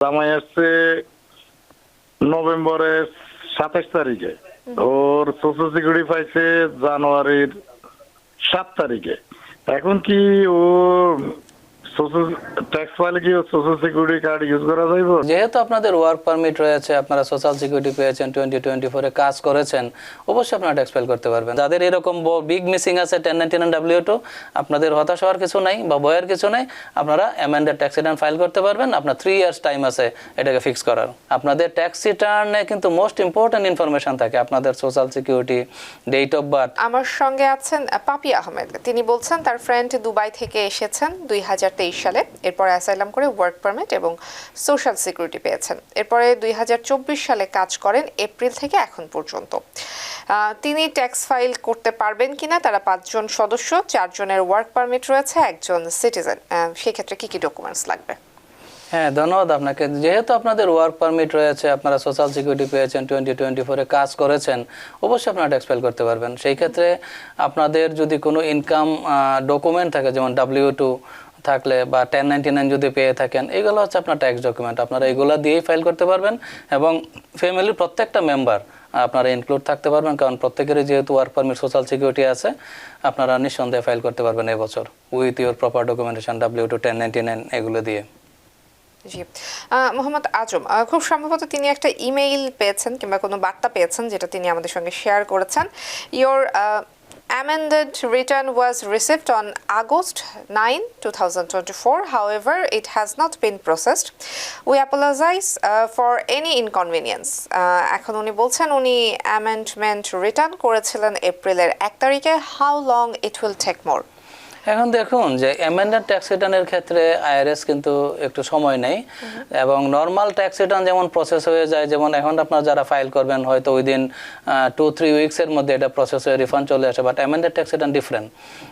জামাই আসছে নভেম্বরের সাতাশ তারিখে। ওর সোশ্যাল সিকিউরিটি পাইছে জানুয়ারির সাত তারিখে। এখন কি ও সোশ্যাল ট্যাক্স ফাইলে কি সোশ্যাল সিকিউরিটি কার্ড ইউজ করা যাইব? যেহেতু আপনাদের ওয়ার্ক পারমিট রয়েছে আপনারা সোশ্যাল সিকিউরিটি পেয়েছেন টোয়েন্টি টোয়েন্টি ফোরে কাজ করেছেন অবশ্যই আপনারা ট্যাক্স ফাইল করতে পারবেন। যাদের এরকম বিগ মিসিং আছে ten ninety nine W two আপনাদের হতাশ হওয়ার কিছু নাই বা ভয়ের কিছু নাই আপনারা অ্যামেন্ডেড ট্যাক্স রিটার্ন ফাইল করতে পারবেন আপনার থ্রি ইয়ার্স টাইম আছে এটাকে ফিক্স করার। আপনাদের ট্যাক্স রিটার্নে কিন্তু মোস্ট ইম্পর্টেন্ট ইনফরমেশন থাকে আপনাদের social security date of birth আমার সঙ্গে আছেন পাপি আহমেদ। তিনি বলছেন তার ফ্রেন্ড দুবাই থেকে এসেছেন দুই হাজার তেইশ সালে। এরপরে অ্যাসাইলাম করে ওয়ার্ক পারমিট এবং সোশ্যাল সিকিউরিটি পেয়েছেন। এরপরে দুই হাজার চব্বিশ সালে কাজ করেন এপ্রিল থেকে এখন পর্যন্ত। তিনি ট্যাক্স ফাইল করতে পারবেন কিনা, তারা পাঁচজন সদস্য, চারজনের ওয়ার্ক পারমিট রয়েছে, একজন সিটিজেন সেক্ষেত্রে কি কি ডকুমেন্টস লাগবে? হ্যাঁ ধন্যবাদ আপনাকে। যেহেতু আপনাদের ওয়ার্ক পারমিট রয়েছে, আপনারা সোশ্যাল সিকিউরিটি পেয়েছেন টোয়েন্টি টোয়েন্টি ফোরে কাজ করেছেন, অবশ্যই আপনারা ট্যাক্স ফাইল করতে পারবেন। সেই ক্ষেত্রে আপনাদের যদি কোনো ইনকাম ডকুমেন্ট থাকে, যেমন ডাব্লিউ টু থাকলে বা টেন নাইনটি নাইন যদি পেয়ে থাকেন, এগুলো হচ্ছে আপনার ট্যাক্স ডকুমেন্ট আপনারা এগুলো দিয়েই ফাইল করতে পারবেন এবং ফ্যামিলির প্রত্যেকটা মেম্বার আপনারা ইনক্লুড থাকতে পারবেন, কারণ প্রত্যেকেরই যেহেতু ওয়ার্ক পারমিট সোশ্যাল সিকিউরিটি আছে, আপনারা নিঃসন্দেহে ফাইল করতে পারবেন এবছর with your proper documentation W two ten ninety nine এগুলো দিয়ে। জি। মোহাম্মদ আজম খুব সম্ভবত তিনি একটা ইমেইল পেয়েছেন কিংবা কোনো বার্তা পেয়েছেন যেটা তিনি আমাদের সঙ্গে শেয়ার করেছেন। Your amended return was received on August 9, 2024. However, it has not been processed. We apologize uh, for any inconvenience. Uh, এখন উনি বলছেন উনি অ্যামেন্ডমেন্ট রিটার্ন করেছিলেন এপ্রিলের এক তারিখে how long it will take more এখন দেখুন যে অ্যামেন্ডেড ট্যাক্স রিটার্নের ক্ষেত্রে আইআরএস কিন্তু একটু সময় নেই। এবং নর্মাল ট্যাক্স রিটার্ন যেমন প্রসেস হয়ে যায়, যেমন এখন আপনার যারা ফাইল করবেন, হয়তো উইদিন টু থ্রি উইক্সের মধ্যে এটা প্রসেস হয়ে রিফান্ড চলে আসে। But amended tax return different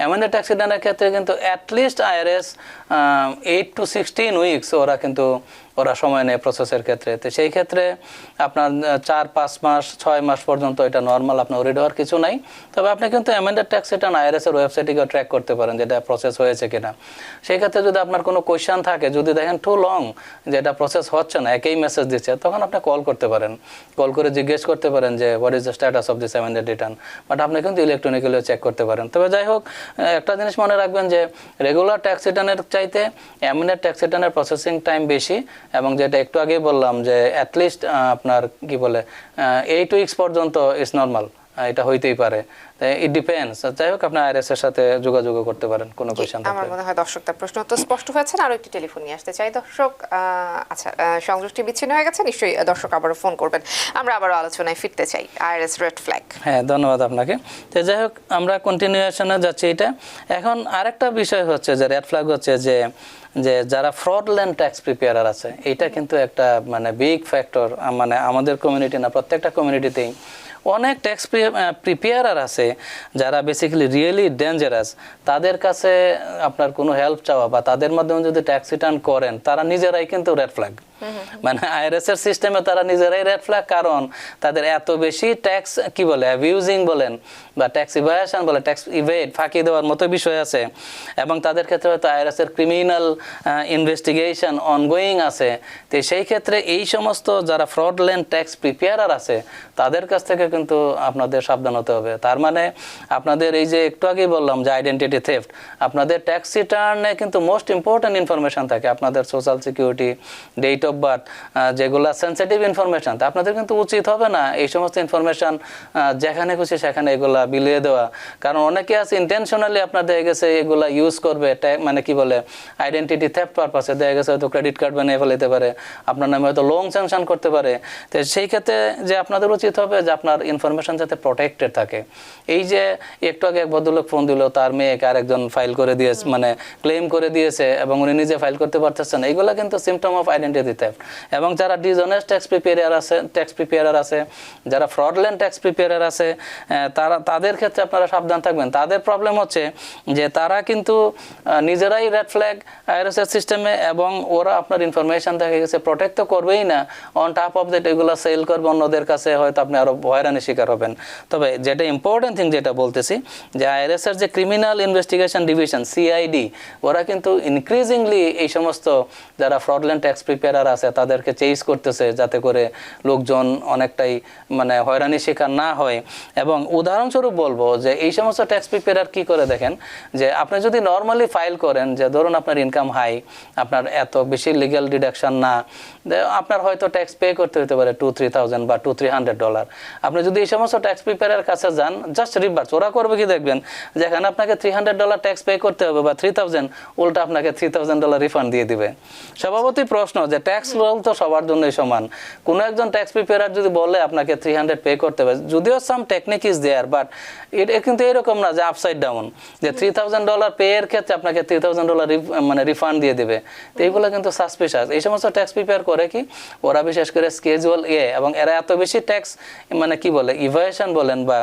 amended tax রিটার্নের ক্ষেত্রে কিন্তু at least IRS eight to sixteen weeks ওরা কিন্তু ওরা সময় নেয় প্রসেসের ক্ষেত্রে। তো সেই ক্ষেত্রে আপনার চার, পাঁচ মাস, ছয় মাস পর্যন্ত এটা নর্মাল আপনার ওরিড হওয়ার কিছু নাই। তবে আপনি কিন্তু অ্যামেন্ডেড ট্যাক্স রিটার্ন আইআরএস এর ওয়েবসাইটে গিয়ে ট্র্যাক করতে পারেন যেটা প্রসেস হয়েছে কিনা। সেই ক্ষেত্রে যদি আপনার কোনো কোয়েশ্চান থাকে, যদি দেখেন টু লং যে এটা প্রসেস হচ্ছে না, একই মেসেজ দিচ্ছে, তখন আপনি কল করতে পারেন। কল করে জিজ্ঞেস করতে পারেন যে what is the status of this amended return but আপনি কিন্তু ইলেকট্রনিক্যালিও চেক করতে পারেন। তবে যাই হোক একটা জিনিস মনে রাখবেন যে রেগুলার ট্যাক্স রিটার্নের চাইতে অ্যামিনেট ট্যাক্স রিটার্নের প্রসেসিং টাইম বেশি। এবং যেটা একটু আগেই বললাম যে অ্যাটলিস্ট আপনার কি বলে এইট উইকস পর্যন্ত ইজ নর্মাল এটা হইতেই পারে। ইট ডিপেন্ডস যাই হোক আপনি আইআরএস এর সাথে যোগাযোগ করতে পারেন কোনো কোয়েশ্চেন আমার মনে হয় দর্শক তার প্রশ্ন তো স্পষ্ট হয়েছে আরও একটি টেলিফোন নিয়ে আসতে চাই। দর্শক আচ্ছা সংযোগটি বিচ্ছিন্ন হয়ে গেছে নিশ্চয়ই দর্শক আবারও ফোন করবেন। আমরা আবারও আলোচনায় ফিরতে চাই আইআরএস রেড ফ্ল্যাগ হ্যাঁ ধন্যবাদ আপনাকে। তো যাই হোক আমরা কন্টিনিউশনে যাচ্ছি এটা। এখন আরেকটা বিষয় হচ্ছে যে রেড ফ্ল্যাগ হচ্ছে যে যে যারা ফ্রডল্যান্ড ট্যাক্স প্রিপেয়ারার আছে, এটা কিন্তু একটা মানে বিগ ফ্যাক্টর মানে আমাদের কমিউনিটি না, প্রত্যেকটা কমিউনিটিতেই অনেক ট্যাক্স প্রিপেয়ারার আছে যারা বেসিক্যালি রিয়েলি ডেঞ্জারাস তাদের কাছে আপনার কোনো হেল্প চাওয়া বা তাদের মাধ্যমে যদি ট্যাক্স রিটার্ন করেন, তারা নিজেরাই কিন্তু রেড ফ্ল্যাগ মানে আইআরএস এর সিস্টেমে তারা নিজেরাই রেড ফ্ল্যাগ কারণ তাদের এত বেশি ট্যাক্স কি বলে অ্যাবিউজিং বলেন, বা ট্যাক্স ইভায়েশন বলে ট্যাক্স ইভেড ফাঁকি দেওয়ার মতো বিষয় আছে। এবং তাদের ক্ষেত্রে হয়তো আইআরএস এর ক্রিমিনাল ইনভেস্টিগেশন অনগোয়িং আছে। তো সেই ক্ষেত্রে এই সমস্ত যারা ফ্রডল্যান্ড ট্যাক্স প্রিপেয়ারার আছে, তাদের কাছ থেকে কিন্তু আপনাদের সাবধান হতে হবে। তার মানে আপনাদের এই যে একটু আগেই বললাম যে আইডেন্টিটি থেফট আপনাদের ট্যাক্স রিটার্নে কিন্তু মোস্ট ইম্পর্ট্যান্ট ইনফরমেশন থাকে। আপনাদের social security date of birth যেগুলো সেন্সিটিভ ইনফরমেশন তা আপনাদের কিন্তু উচিত হবে না এই সমস্ত ইনফরমেশন যেখানে খুশি সেখানে এগুলা বিলিয়ে দেওয়া। কারণ অনেকে আছে ইন্টেনশনালি আপনার দেখা গেছে এগুলা ইউজ করবে মানে কি বলে আইডেন্টিটি থেফট পারপাসে দেখা গেছে হয়তো ক্রেডিট কার্ড বানিয়ে ফেলতে পারে আপনার নামে হয়তো লোন স্যাংশন করতে পারে। তো সেই ক্ষেত্রে যে আপনাদের উচিত হবে যে আপনার ইনফরমেশন যাতে প্রোটেক্টেড থাকে। এই যে একটু আগে এক ভদ্রলোক ফোন দিল তার মেয়েকে আরেকজন ফাইল করে দিয়েছে মানে ক্লেম করে দিয়েছে এবং উনি নিজে ফাইল করতে পারতেছেন এগুলো কিন্তু সিমটম অফ আইডেন্টিটি থেফট এবং যারা ডিজনেস ট্যাক্স প্রিপেয়ার আছে ট্যাক্স প্রিপেয়ার আছে, যারা ফ্রডল্যান্ড ট্যাক্স প্রিপেয়ার আছে তারা, তাদের ক্ষেত্রে আপনারা সাবধান থাকবেন। তাদের প্রবলেম হচ্ছে যে তারা কিন্তু নিজেরাই রেড ফ্ল্যাগ আইআরএসএস সিস্টেমে এবং ওরা আপনার ইনফরমেশন দেখা গেছে প্রোটেক্ট তো করবেই না। অন টপ অফ দ্যাট এগুলো সেল করবে অন্যদের কাছে, হয়তো আপনি আরও হয়রানির শিকার হবেন। তবে যেটা ইম্পর্টেন্ট থিং যেটা বলতেছি, যে আইআরএসের যে ক্রিমিনাল ইনভেস্টিগেশন ডিভিশন সিআইডি ওরা কিন্তু ইনক্রিজিংলি এই সমস্ত যারা ফ্রডল্যান্ড ট্যাক্স প্রিপেয়ারার যারা আছে, তাদেরকে চেঞ্জ করতেছে যাতে করে লোকজন অনেকটাই মানে হয়রানি শিকার না হয়। এবং উদাহরণস্বরূপ বলব যে এই সমস্ত ট্যাক্স প্রিপেয়ার কি করে দেখেন? যে আপনি যদি নর্মালি ফাইল করেন যে ধরুন আপনার ইনকাম হাই আপনার এত বেশি লিগ্যাল ডিডাকশন না আপনার হয়তো ট্যাক্স পে করতে হতে পারে টু থ্রি থাউজেন্ড বা টু থ্রি হান্ড্রেড ডলার আপনি যদি এই সমস্ত ট্যাক্স প্রিপেয়ারের কাছে যান জাস্ট রিভার্স ওরা করবে কি দেখবেন? যেখানে আপনাকে three hundred dollar tax pay করতে হবে বা থ্রি থাউজেন্ড উল্টা আপনাকে থ্রি থাউজেন্ড ডলার রিফান্ড দিয়ে দিবে। স্বভাবতই প্রশ্ন যে ট্যাক্স রোল তো সবার জন্যই সমান। কোনো একজন ট্যাক্স প্রিপেয়ার যদি বলে আপনাকে থ্রি হান্ড্রেড পে করতে হবে, যদিও some technique is there but এটা কিন্তু এরকম না যে আপসাইড ডাউন যে থ্রি থাউজেন্ড ডলার পে এর ক্ষেত্রে আপনাকে থ্রি থাউজেন্ড ডলার মানে রিফান্ড দিয়ে দেবে। তো এইগুলো কিন্তু সাসপিশাস এই সমস্ত ট্যাক্স প্রিপেয়ার করে কি, ওরা বিশেষ করে স্কেজুয়াল এ, এবং এরা এত বেশি ট্যাক্স মানে কি বলে ইভ্যাশন বলেন বা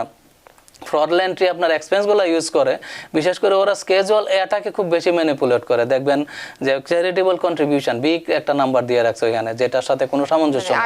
ফ্রডল্যান্ট্রি আপনার এক্সপেন্সগুলো ইউজ করে বিশেষ করে ওরা স্কেজুয়াল এটাকে খুব বেশি ম্যানিপুলেট করে। দেখবেন যে চ্যারিটেবল কন্ট্রিবিউশন বিগ একটা নাম্বার দিয়ে রাখছে ওইখানে যেটার সাথে কোনো সামঞ্জস্য মানে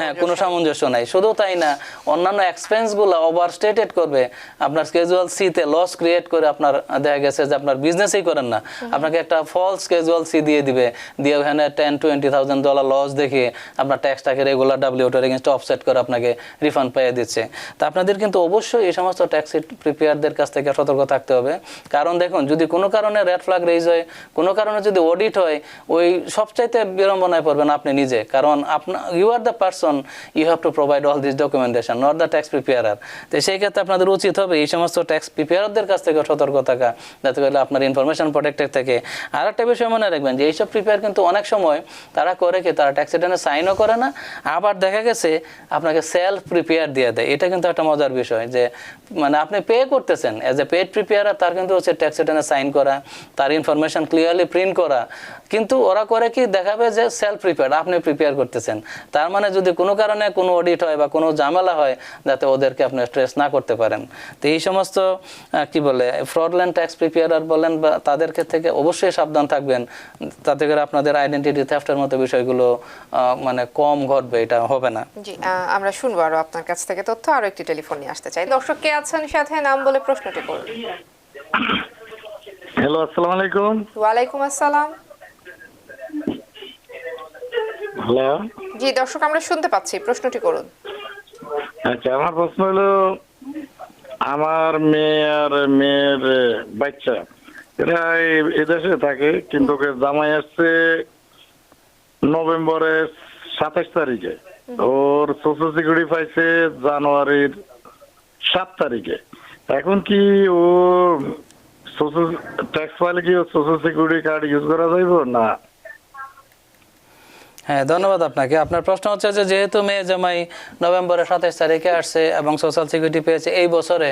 হ্যাঁ কোনো সামঞ্জস্য সামঞ্জস্য নাই। শুধু তাই না অন্যান্য এক্সপেন্সগুলো ওভার স্টেটেড করবে আপনার স্কেজুয়াল সিতে লস ক্রিয়েট করে আপনার দেখা গেছে যে আপনার বিজনেসই করেন না। আপনাকে একটা ফলস স্কেজুয়াল সি দিয়ে দিবে দিয়ে ওখানে ten twenty thousand dollar loss দেখিয়ে আপনার ট্যাক্সটাকে রেগুলার ডাব্লিউটার এগেনস্ট অফসেট করে আপনাকে রিফান্ড পেয়ে দিচ্ছে। তা আপনাদের কিন্তু অবশ্যই এই সমস্ত ট্যাক্স প্রিপেয়ারদের কাছ থেকে সতর্ক থাকতে হবে। কারণ দেখুন, যদি কোনো কারণে রেড ফ্ল্যাগ রেজ হয়, কোনো কারণে যদি অডিট হয়, ওই সবচাইতে বিড়ম্বনায় পড়বেন আপনি নিজে। কারণ আপনার you are the person you have to provide all this documentation not the tax preparer তো সেই ক্ষেত্রে আপনাদের উচিত হবে এই সমস্ত ট্যাক্স প্রিপেয়ারদের কাছ থেকে সতর্ক থাকা, যাতে করে আপনার ইনফরমেশন প্রোটেক্টেড থাকে। আর একটা বিষয় মনে রাখবেন যে, এইসব প্রিপেয়ার কিন্তু অনেক সময় তারা করে কি, তারা ট্যাক্স রিটার্নে সাইনও করে না, আবার দেখা গেছে আপনাকে সেলফ প্রিপেয়ার দিয়ে দেয়। এটা কিন্তু একটা মজার বিষয় যে মানে আপনি পে করতেছেন অ্যাজ এ পেড প্রিপেয়ার তার কিন্তু হচ্ছে ট্যাক্স রিটার্নে সাইন করা, তার ইনফরমেশন ক্লিয়ারলি প্রিন্ট করা কিন্তু ওরা করে কি দেখাবে যে সেলফ প্রিপেয়ার আপনি প্রিপেয়ার করতেছেন। তার মানে যদি কোনো কারণে কোনো অডিট হয় বা কোনো ঝামেলা হয় যাতে ওদেরকে আপনি স্ট্রেস না করতে পারেন। তো এই সমস্ত আহ, কি বলে ফ্রডল্যান্ড ট্যাক্স প্রিপেয়ারার বলেন বা তাদেরকে থেকে অবশ্যই সাবধান থাকবেন। তাতে করে আপনাদের আইডেন্টিটি থ্যাফটের মতো বিষয়গুলো মানে কম ঘটবে এটা হবে না। জি আমরা শুনব আরও আপনার কাছ থেকে তথ্য আরও একটি টেলিফোন নিয়ে আসতে চাই। দর্শক কে আছেন সাথে নাম বলে প্রশ্নটি করুন। হ্যালো আসসালামু আলাইকুম। ওয়ালাইকুম আসসালাম। হ্যালো? জি দর্শক আমরা শুনতে পাচ্ছি প্রশ্নটি করুন। আচ্ছা আমার প্রশ্ন হলো আমার মেয়ে আর মেয়ের বাচ্চা এরা এদেশে থাকে কিন্তু জামাই আসছে নভেম্বরের সাতাশ তারিখে। ওর সোশ্যাল সিকিউরিটি পাইছে জানুয়ারির সাত তারিখে। এখন কি ও সোশ্যাল ট্যাক্স ফাইলে কি সোশ্যাল সিকিউরিটি কার্ড ইউজ করা যাইব না? হ্যাঁ ধন্যবাদ আপনাকে। আপনার প্রশ্ন হচ্ছে যে, যেহেতু মেয়ে জামাই নভেম্বরের সাতাইশ তারিখে আসছে এবং সোশ্যাল সিকিউরিটি পেয়েছে, এই বছরে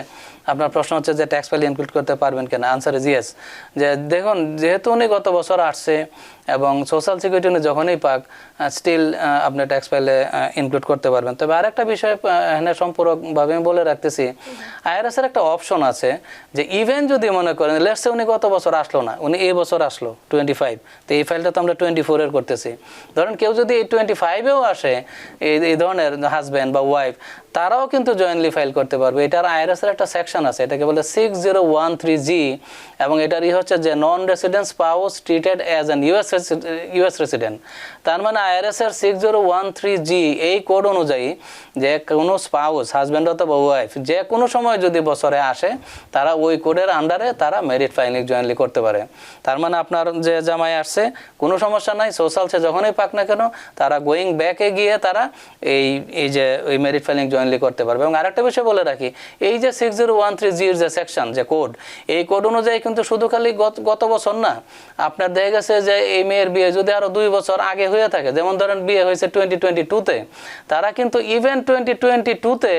আপনার প্রশ্ন হচ্ছে যে ট্যাক্স ফাইল ইনক্লুড করতে পারবেন কিনা? আনসার ইজ ইয়েস যে, দেখুন, যেহেতু উনি গত বছর আসছে এবং সোশ্যাল সিকিউরিটি যখনই পাক স্টিল আপনি ট্যাক্স ফাইলে ইনক্লুড করতে পারবেন। তবে আরেকটা বিষয় আহ, এখানে সম্পূরকভাবে আমি বলে রাখতেছি আইআরএস এর একটা অপশন আছে যে ইভেন যদি মনে করেন লেটসে উনি গত বছর আসলো না উনি এই বছর আসলো টোয়েন্টি ফাইভ তো এই ফাইলটা তো আমরা টোয়েন্টি ফোরের করতেছি। ধরেন কেউ যদি এই টোয়েন্টি ফাইভেও আসে এই এই ধরনের হাজব্যান্ড বা ওয়াইফ তারাও কিন্তু জয়েন্টলি ফাইল করতে পারবে। এটার আইআরএস এর একটা সেকশন আছে এটাকে বলে six zero one three G এবং এটার ই হচ্ছে যে non resident spouse treated as an US US resident তার মানে আইআরএস এর six zero one three G এই কোড অনুযায়ী যে কোনো স্পাউস হাজব্যান্ড অথবা ওয়াইফ যে কোনো সময় যদি বছরে আসে, তারা ওই কোডের আন্ডারে তারা মেরিট ফাইলিং জয়েন্টলি করতে পারে। তার মানে আপনার যে জামাই আসছে, কোনো সমস্যা নাই সোশ্যাল সে যখনই পাক না কেন, তারা গোয়িং ব্যাকে গিয়ে তারা এই এই যে ওই মেরিট ফাইলিং জয়েন্টলি করতে পারবে। এবং আরেকটা বিষয় বলে রাখি, এই যে সিক্স জিরো ওয়ান থ্রি জির যে সেকশন যে কোড এই কোড অনুযায়ী কিন্তু শুধু খালি গত- গত বছর না, আপনার দেখা গেছে যে এই মেয়ের বিয়ে যদি আরও দুই বছর আগে হয়ে থাকে। যেমন ধরেন বিয়ে হয়েছে টোয়েন্টি টোয়েন্টি টুতে তারা কিন্তু ইভেন টোয়েন্টি টোয়েন্টি টুতে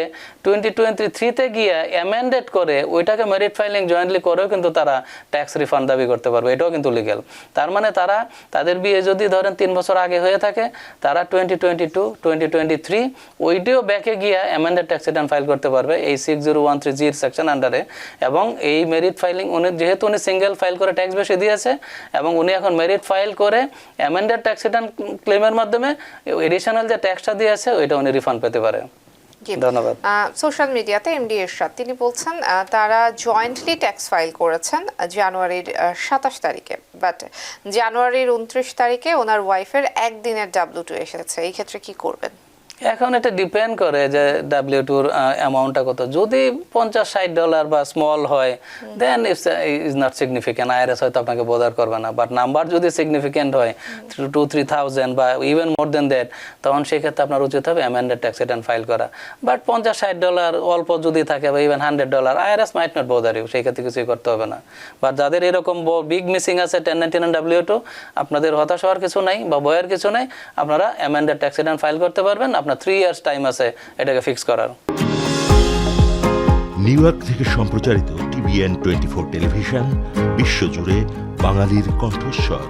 টোয়েন্টি টোয়েন্টি থ্রিতে গিয়ে অ্যামেন্ডেড করে ওইটাকে মেরিট ফাইলিং জয়েন্টলি করেও কিন্তু তারা ট্যাক্স রিফান্ড দাবি করতে পারবে। এটাও কিন্তু লিগেল তার মানে তারা তাদের বিয়ে যদি ধরেন তিন বছর আগে হয়ে থাকে, তারা twenty twenty two twenty twenty three ওইটিও ব্যাকে গিয়ে অ্যামেন্ডেড ট্যাক্স রিটার্ন ফাইল করতে পারবে এই সিক্স জিরো ওয়ান থ্রি জির সেকশন আন্ডারে এবং এই মেরিট ফাইলিং উনি, যেহেতু উনি সিঙ্গেল ফাইল করে ট্যাক্স বেশি দিয়েছে, এবং উনি এখন মেরিট ফাইল করে অ্যামেন্ডেড ট্যাক্স রিটার্ন ক্লেমের মাধ্যমে এডিশনাল যে ট্যাক্সটা দিয়ে আছে ওইটা উনি রিফান্ড পেতে পারে। ধন্যবাদ। সোশ্যাল মিডিয়াতে এমডি এরশাদ তিনি বলছেন তারা জয়েন্টলি ট্যাক্স ফাইল করেছেন জানুয়ারির সাতাশ তারিখে। বাট জানুয়ারির উনত্রিশ তারিখে ওনার ওয়াইফের একদিনের ডাব্লু টু এসেছে। এই ক্ষেত্রে কি করবেন? এখন এটা ডিপেন্ড করে যে ডাব্লিউ টুর অ্যামাউন্টটা কত। যদি পঞ্চাশ, ষাট ডলার বা স্মল হয় then it's is not significant IRS হয়তো আপনাকে বোধার করবে না। বাট নাম্বার যদি সিগনিফিকেন্ট হয় টু থ্রি থাউজেন্ড বা ইভেন মোর দেন দ্যাট তখন সেক্ষেত্রে আপনার উচিত হবে অ্যামেন্ডেড ট্যাক্স রিটার্ন ফাইল করা। বাট পঞ্চাশ, ষাট ডলার অল্প যদি থাকে বা even hundred dollar IRS might not bother you সেই ক্ষেত্রে কিছুই করতে হবে না। বাট যাদের এরকম বিগ মিসিং আছে ten ninety nine W two আপনাদের হতাশ হওয়ার কিছু নাই বা ভয়ের কিছু নাই। আপনারা অ্যামেন্ডেড ট্যাক্স রিটার্ন ফাইল করতে পারবেন। আপনার থ্রি ইয়ার্স টাইম আছে, এটাকে ফিক্স করার। নিউ ইয়র্ক থেকে সম্প্রচারিত টিভিএন টোয়েন্টি ফোর টেলিভিশন, বিশ্বজুড়ে বাঙালির কণ্ঠস্বর।